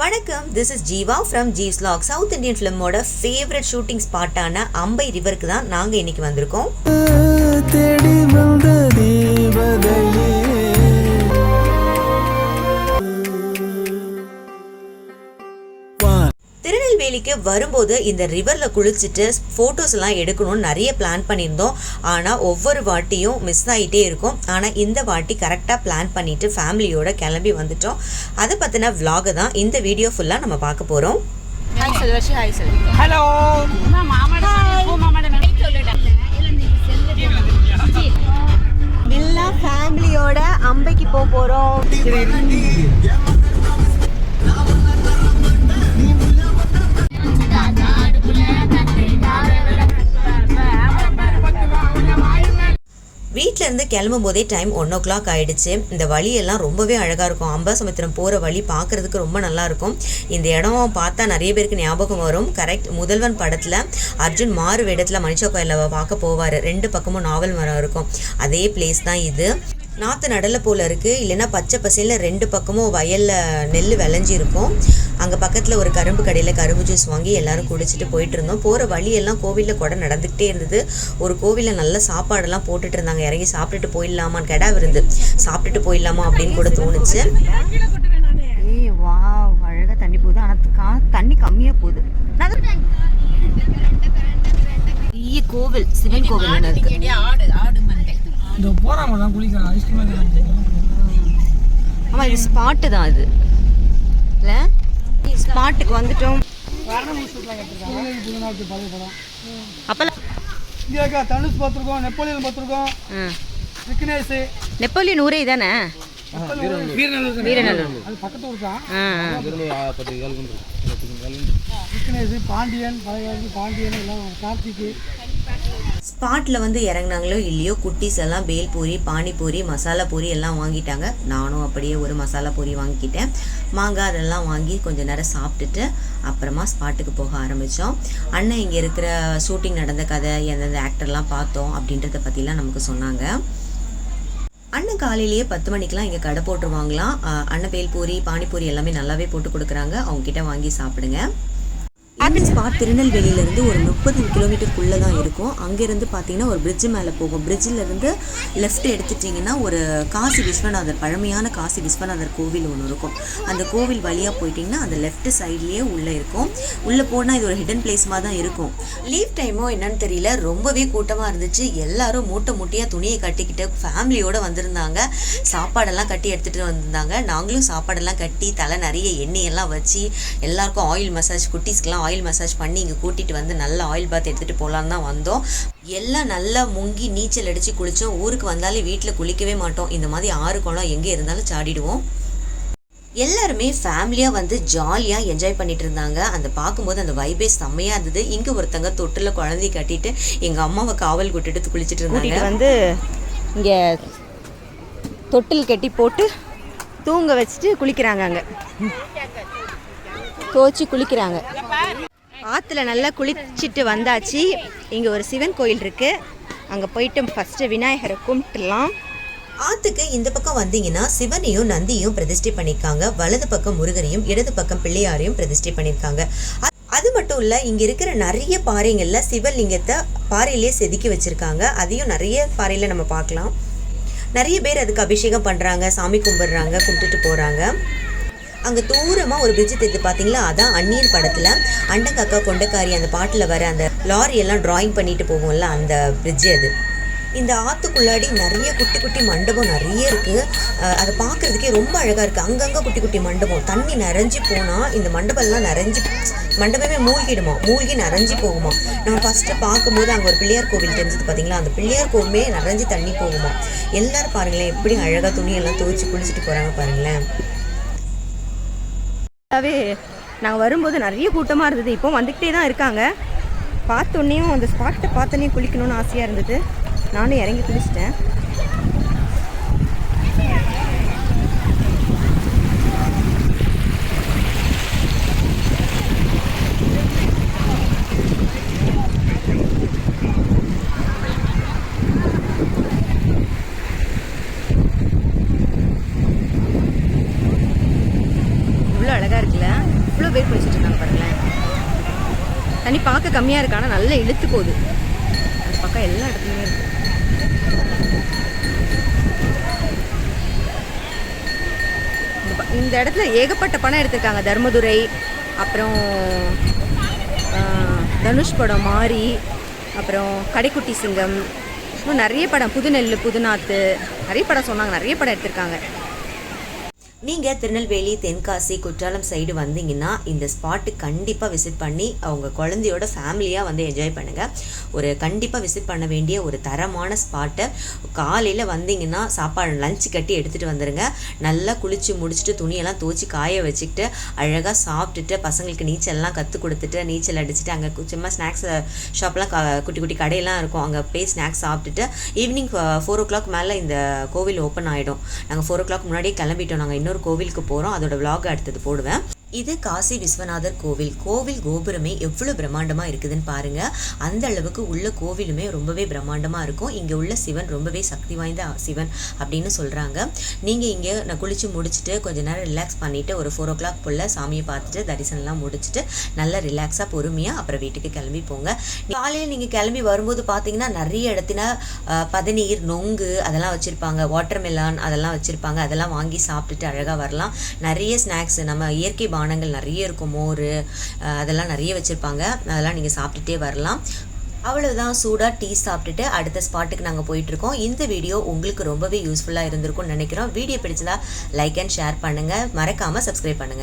வணக்கம் this is Jeeva from Jeev's log south Indian ஃபிலிமோட favourite shooting ஸ்பாட்டான அம்பை ரிவருக்கு தான் நாங்கள் இன்னைக்கு வந்திருக்கோம். தேடி வந்த தேவதையே. திருநெல்வேலிக்கு வரும்போது இந்த ரிவரில் குளிச்சுட்டு ஃபோட்டோஸ் எல்லாம் எடுக்கணும்னு நிறைய பிளான் பண்ணியிருந்தோம். ஆனால் ஒவ்வொரு வாட்டியும் மிஸ் ஆகிட்டே இருக்கும். ஆனால் இந்த வாட்டி கரெக்டாக பிளான் பண்ணிட்டு ஃபேமிலியோட கிளம்பி வந்துட்டோம். அதை பற்றின vlog தான் இந்த வீடியோ ஃபுல்லாக நம்ம பார்க்க போகிறோம் ஹலோ எல்லாம் ஃபேமிலியோட அம்பைக்கு போக போகிறோம் இங்கேருந்து கிளம்பும் போதே டைம் ஒன் ஓ கிளாக் ஆகிடுச்சு இந்த வழியெல்லாம் ரொம்பவே அழகாக இருக்கும். அம்பாசமுத்திரம் போகிற வழி பார்க்கறதுக்கு ரொம்ப நல்லா இருக்கும். இந்த இடம் பார்த்தா நிறைய பேருக்கு ஞாபகம் வரும். கரெக்ட் முதல்வன் படத்தில் அர்ஜுன் மாறு வேடத்தில் மனுஷ கோயிலில் பார்க்க போவார். ரெண்டு பக்கமும் நாவல் மரம் இருக்கும். அதே பிளேஸ் தான் இது. நாற்று நடலை போல் இருக்குது இல்லைன்னா பச்சை பசையில் ரெண்டு பக்கமும் வயலில் நெல் விளைஞ்சி இருக்கும் அங்கே பக்கத்தில் ஒரு கரும்பு கடையில் கரும்பு ஜூஸ் வாங்கி எல்லாரும் குடிச்சிட்டு போயிட்டு இருந்தோம். போகிற வழியெல்லாம் கோவிலில் கூட நடந்துக்கிட்டே இருந்தது. ஒரு கோவிலில் நல்ல சாப்பாடெல்லாம் போட்டுட்டு இருந்தாங்க. இறங்கி சாப்பிட்டுட்டு போயிடலாமான்னு கிடா விருந்து சாப்பிட்டுட்டு போயிடலாமா அப்படின்னு கூட தோணுச்சு. ஏய் வா அழகாக தண்ணி போகுது. ஆனால் தண்ணி கம்மியாக போகுது. பெரிய கோவில் சிவன் கோவில் இருக்கு இந்த போறாங்க தான் குளிக்கலாம் ஐஸ்கிரீம் ஆமாம் இது ஸ்பாட்டு தான் இது. இல்லை? ஸ்பாட்டுக்கு வந்துட்டோம். அப்போல்லாம் இந்தியாக்கா தனுஷ் பார்த்துருக்கோம் நெப்போலியன் பார்த்துருக்கோம் ம் விக்னேஷ். நெப்போலியன் ஊரே தான். பாண்டியன் பழைய பாண்டியன் எல்லாம் கார்த்திக்கு. ஸ்பாட்டில் வந்து இறங்குனாங்களோ இல்லையோ குட்டீஸ் எல்லாம் பேல்பூரி பானிபூரி மசாலா பூரி எல்லாம் வாங்கிட்டாங்க. நானும் அப்படியே ஒரு மசாலா பூரி வாங்கிக்கிட்டேன். மாங்காய் அதெல்லாம் வாங்கி கொஞ்சம் நேரம் சாப்பிட்டுட்டு அப்புறமா ஸ்பாட்டுக்கு போக ஆரம்பித்தோம் அண்ணன் இங்கே இருக்கிற ஷூட்டிங் நடந்த கதை எந்தெந்த ஆக்டர்லாம் பார்த்தோம் அப்படின்றத பற்றிலாம் நமக்கு சொன்னாங்க. அண்ணன் காலையிலேயே பத்து மணிக்கெலாம் இங்கே கடை போட்டுருவாங்களாம். அண்ணன் பேல்பூரி பானிபூரி எல்லாமே நல்லாவே போட்டு கொடுக்குறாங்க. அவங்க கிட்ட வாங்கி சாப்பிடுங்க. இந்த ஸ்பாட் திருநெல்வேலியிலேருந்து ஒரு முப்பது கிலோமீட்டருக்குள்ளே தான் இருக்கும். அங்கேருந்து பார்த்தீங்கன்னா ஒரு பிரிட்ஜு மேலே போகும். பிரிட்ஜிலேருந்து லெஃப்ட் எடுத்துட்டிங்கன்னா ஒரு காசி விஸ்வநாதர் பழமையான காசி விஸ்வநாதர் கோவில் ஒன்று இருக்கும். அந்த கோவில் வழியாக போயிட்டிங்கன்னா அந்த லெஃப்ட் சைட்லேயே உள்ளே இருக்கும். உள்ளே போனால் இது ஒரு ஹிடன் பிளேஸ்மாக தான் இருக்கும். லீவ் டைமோ என்னன்னு தெரியல. ரொம்பவே கூட்டமாக இருந்துச்சு. எல்லாரும் மூட்டை மூட்டையாக துணியை கட்டிக்கிட்டு ஃபேமிலியோடு வந்திருந்தாங்க. சாப்பாடெல்லாம் கட்டி எடுத்துகிட்டு வந்திருந்தாங்க. நாங்களும் சாப்பாடெல்லாம் கட்டி தலை நிறைய எண்ணெயெல்லாம் வச்சு எல்லாருக்கும் ஆயில் மசாஜ் குட்டீஸ்க்கெலாம் ஆயில் மசாஜ் பண்ணி இங்கே கூட்டிகிட்டு வந்து நல்ல ஆயில் பாத் எடுத்துகிட்டு போகலான்னு தான் வந்தோம். எல்லாம் நல்லா முங்கி நீச்சல் அடித்து குளித்தோம் ஊருக்கு வந்தாலே வீட்டில் குளிக்கவே மாட்டோம். இந்த மாதிரி ஆறு குளம் எங்கே இருந்தாலும் சாடிடுவோம். எல்லாருமே ஃபேமிலியாக வந்து ஜாலியாக என்ஜாய் பண்ணிட்டு இருந்தாங்க. அந்த பார்க்கும்போது அந்த வைபே செம்மையாக இருந்தது. இங்கே ஒருத்தங்க தொட்டில் குழந்தைய கட்டிட்டு எங்கள் அம்மாவை காவல் கூட்டிட்டு குளிச்சுட்டு இருந்தாங்க. வந்து இங்கே தொட்டில் கட்டி போட்டு தூங்க வச்சுட்டு குளிக்கிறாங்க அங்கே. துவச்சி குளிக்கிறாங்க. ஆற்றுல நல்லா குளிச்சுட்டு வந்தாச்சு. இங்கே ஒரு சிவன் கோயில் இருக்குது அங்கே போயிட்டு ஃபஸ்ட்டு விநாயகரை கும்பிட்டுலாம். ஆத்துக்கு இந்த பக்கம் வந்தீங்கன்னா சிவனையும் நந்தியும் பிரதிஷ்டை பண்ணியிருக்காங்க. வலது பக்கம் முருகரையும் இடது பக்கம் பிள்ளையாரையும் பிரதிஷ்டை பண்ணியிருக்காங்க. அ- அது மட்டும் இல்லை இங்கே இருக்கிற நிறைய பாறைங்களில் சிவலிங்கத்தை பாறையிலே செதுக்கி வச்சுருக்காங்க. அதையும் நிறைய பாறையில் நம்ம பார்க்கலாம். நிறைய பேர் அதுக்கு அபிஷேகம் பண்ணுறாங்க சாமி கும்பிடுறாங்க கும்பிட்டுட்டு போகிறாங்க அங்கே தூரமாக ஒரு பிரிட்ஜ் தெரியுது பார்த்தீங்களா அதான் அந்நியன் படத்தில். அண்டங்காக்கா கொண்டக்காரி அந்த பாட்டில் வர அந்த லாரி எல்லாம் டிராயிங் பண்ணிட்டு போகும்ல அந்த பிரிட்ஜ் அது. இந்த ஆத்துக்குள்ளாடி நிறைய குட்டி குட்டி மண்டபம் நிறைய இருக்குது அதை பார்க்குறதுக்கே ரொம்ப அழகாக இருக்குது அங்கங்கே குட்டி குட்டி மண்டபம். தண்ணி நிறைஞ்சு போனால் இந்த மண்டபம்லாம் நிறைஞ்சு மண்டபமே மூழ்கிடுமா? மூழ்கி நிறைஞ்சு போகுமா? நம்ம ஃபஸ்ட்டு பார்க்கும்போது அங்கே ஒரு பிள்ளையார் கோவில் தெரிஞ்சது பார்த்தீங்களா அந்த பிள்ளையார் கோவிலே நிறைஞ்சு தண்ணி போகுமா? எல்லோரும் பாருங்களேன் எப்படி அழகாக துணியெல்லாம் துவைச்சி குளிச்சுட்டு போகிறாங்க பாருங்களேன். ஃபுல்லாகவே நாங்கள் வரும்போது நிறைய கூட்டமாக இருந்தது. இப்போ வந்துக்கிட்டே தான் இருக்காங்க. பார்த்தோன்னையும் அந்த ஸ்பாட்டை பார்த்தோன்னே குளிக்கணும்னு ஆசையாக இருந்தது. நானும் இறங்கி குளிச்சிட்டேன் இவ்வளோ அழகாக இருக்குல்ல எவ்வளோ பேர் குளிச்சுட்டு இருக்காங்க பாருங்களேன் தண்ணி பார்க்க கம்மியாக இருக்கு ஆனால் நல்லா இழுத்து போகுது. அந்த பக்கம் எல்லா இடத்துலையுமே இருக்கு. இந்த ப- இந்த இடத்துல ஏகப்பட்ட படம் எடுத்திருக்காங்க. தர்மதுரை அப்புறம் தனுஷ் படம் மாரி அப்புறம் கடைக்குட்டி சிங்கம் இன்னும் நிறைய படம். புதுநெல் புதுநாத்து நிறைய படம் சொன்னாங்க. நிறைய படம் எடுத்திருக்காங்க. நீங்கள் திருநெல்வேலி தென்காசி குற்றாலம் சைடு வந்தீங்கன்னா இந்த ஸ்பாட்டு கண்டிப்பாக விசிட் பண்ணி அவங்க குழந்தையோட ஃபேமிலியாக வந்து என்ஜாய் பண்ணுங்கள் ஒரு கண்டிப்பாக விசிட் பண்ண வேண்டிய ஒரு தரமான ஸ்பாட்டை காலையில் வந்தீங்கன்னா சாப்பாடு லஞ்ச் கட்டி எடுத்துகிட்டு வந்துடுங்க நல்லா குளித்து முடிச்சுட்டு துணியெல்லாம் துவச்சி காய வச்சுக்கிட்டு அழகாக சாப்பிட்டுட்டு பசங்களுக்கு நீச்சல்லாம் கற்றுக் கொடுத்துட்டு நீச்சல் அடிச்சுட்டு அங்கே சும்மா ஸ்நாக்ஸ் ஷாப்லாம் க குட்டி குட்டி கடையெல்லாம் இருக்கும். அங்கே போய் ஸ்நாக்ஸ் சாப்பிட்டுட்டு ஈவினிங் ஃபோர் ஓ கிளாக் மேலே இந்த கோவில் ஓப்பன் ஆகிடும் நாங்கள் ஃபோர் ஓ கிளாக் முன்னாடியே கிளம்பிட்டோம். நாங்கள் இன்னொரு கோவிலுக்கு போகிறோம் அதோட vlog அடுத்தது போடுவேன். இது காசி விஸ்வநாதர் கோவில். கோவில் கோபுரமே எவ்வளோ பிரம்மாண்டமாக இருக்குதுன்னு பாருங்க. அந்த அளவுக்கு உள்ள கோவிலுமே ரொம்பவே பிரம்மாண்டமாக இருக்கும். இங்கே உள்ள சிவன் ரொம்பவே சக்தி வாய்ந்த சிவன் அப்படின்னு சொல்கிறாங்க நீங்கள் இங்கே நான் குளித்து முடிச்சுட்டு கொஞ்ச நேரம் ரிலாக்ஸ் பண்ணிவிட்டு ஒரு ஃபோர் ஓ கிளாக் போல் சாமியை பார்த்துட்டு தரிசனம்லாம் முடிச்சுட்டு நல்லா ரிலாக்ஸாக பொறுமையாக அப்புறம் வீட்டுக்கு கிளம்பி போங்க. காலையில் நீங்கள் கிளம்பி வரும்போது பார்த்தீங்கன்னா நிறைய இடத்துல பதநீர் நொங்கு அதெல்லாம் வச்சுருப்பாங்க. வாட்டர் மெலான் அதெல்லாம் வச்சுருப்பாங்க. அதெல்லாம் வாங்கி சாப்பிட்டுட்டு அழகாக வரலாம். நிறைய ஸ்நாக்ஸ் நம்ம இயற்கை பானங்கள் நிறைய இருக்கும் மோர் அதெல்லாம் நிறைய வச்சுருப்பாங்க. அதெல்லாம் நீங்கள் சாப்பிட்டுட்டே வரலாம். அவ்வளோதான் சூடாக டீ சாப்பிட்டுட்டு அடுத்த ஸ்பாட்டுக்கு நாங்கள் போயிட்டுருக்கோம். இந்த வீடியோ உங்களுக்கு ரொம்பவே யூஸ்ஃபுல்லாக இருந்திருக்கும்னு நினைக்கிறோம். வீடியோ பிடிச்சதா லைக் அண்ட் ஷேர் பண்ணுங்கள் மறக்காமல் சப்ஸ்கிரைப் பண்ணுங்கள்